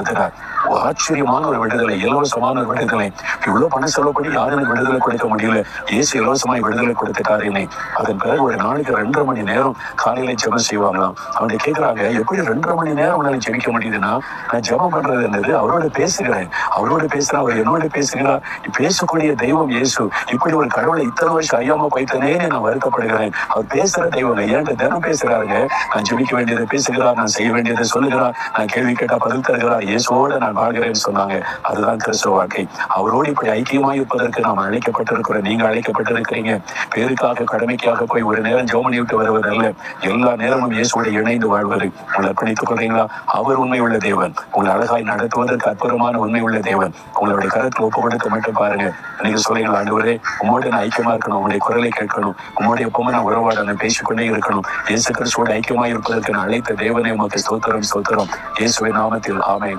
இருக்கிறார் ஒரு ஆச்சரியமான ஒரு விடுதலை இலவசமான ஒரு விடுதலை. இவ்வளவு பணம் செலவு பண்ணி யாரும் எனக்கு விடுதலை கொடுக்க முடியல. இயேசு இலவசமாய் விடுதலை கொடுத்துட்டாரு என்னை அதன் பிறகு ஒரு நாளைக்கு ரெண்டரை மணி நேரம் காலையில ஜெபம் செய்வாங்களாம். அவங்க கேக்குறாங்க எப்படி ரெண்டரை மணி நேரம் உன்னால ஜெபிக்க முடியுதுன்னா நான் ஜெபம் பண்றது என்னது? அவரோட பேசுகிறேன். அவரோட பேசுறேன் அவர் என்னோட பேசுகிறா. பேசக்கூடிய தெய்வம் இயேசு. இப்படி ஒரு கடவுளை இத்தனை வருஷம் ஐயாம போயிட்டனே நான் வருத்தப்படுகிறேன். அவர் பேசுற தெய்வம் ஏன்ட்டு தினம் பேசுறாருங்க? நான் ஜெபிக்க வேண்டியதை பேசுகிறார் நான் செய்ய வேண்டியதை சொல்லுகிறார் நான் கேள்வி கேட்டா பதில் தருகிறார். இயேசுவோட நான் வாழ்கிறேன்னு சொன்னாங்க. அதுதான் கிறிஸ்துவ வாழ்க்கை. அவரோடு இப்படி ஐக்கியமாய் இருப்பதற்கு நாம் அழைக்கப்பட்டிருக்கிறோம் நீங்க அழைக்கப்பட்டிருக்கிறீங்க. பேருக்காக கடமைக்காக போய் ஒரு நேரம் ஜோமனி விட்டு வருவதல்ல எல்லா நேரமும் இயேசுவோட இணைந்து வாழ்வது. உங்களை அர்ப்பணித்துக் கொள்றீங்களா அவர் உண்மை உள்ள தேவன். உங்களை அழகாய் நடத்துவதற்கு அற்புதமான உண்மை உள்ள தேவன். உங்களுடைய கருத்து ஒப்பு கொடுத்து மட்டும் பாருங்க. நீங்க சொல்லுங்கள் ஆண்டவரே உங்களோட நான் ஐக்கியமா இருக்கணும். உங்களுடைய குரலை கேட்கணும். உங்களுடைய எப்பவுமே நான் உறவாட நான் பேசிக்கொண்டே இருக்கணும். இயேசு கிறிஸ்துவோட ஐக்கியமாய் இருப்பதற்கு நான் அழைத்த தேவனே உமக்கு ஸ்தோத்திரம் ஸ்தோத்திரம். இயேசுவை நாமத்தில் ஆமை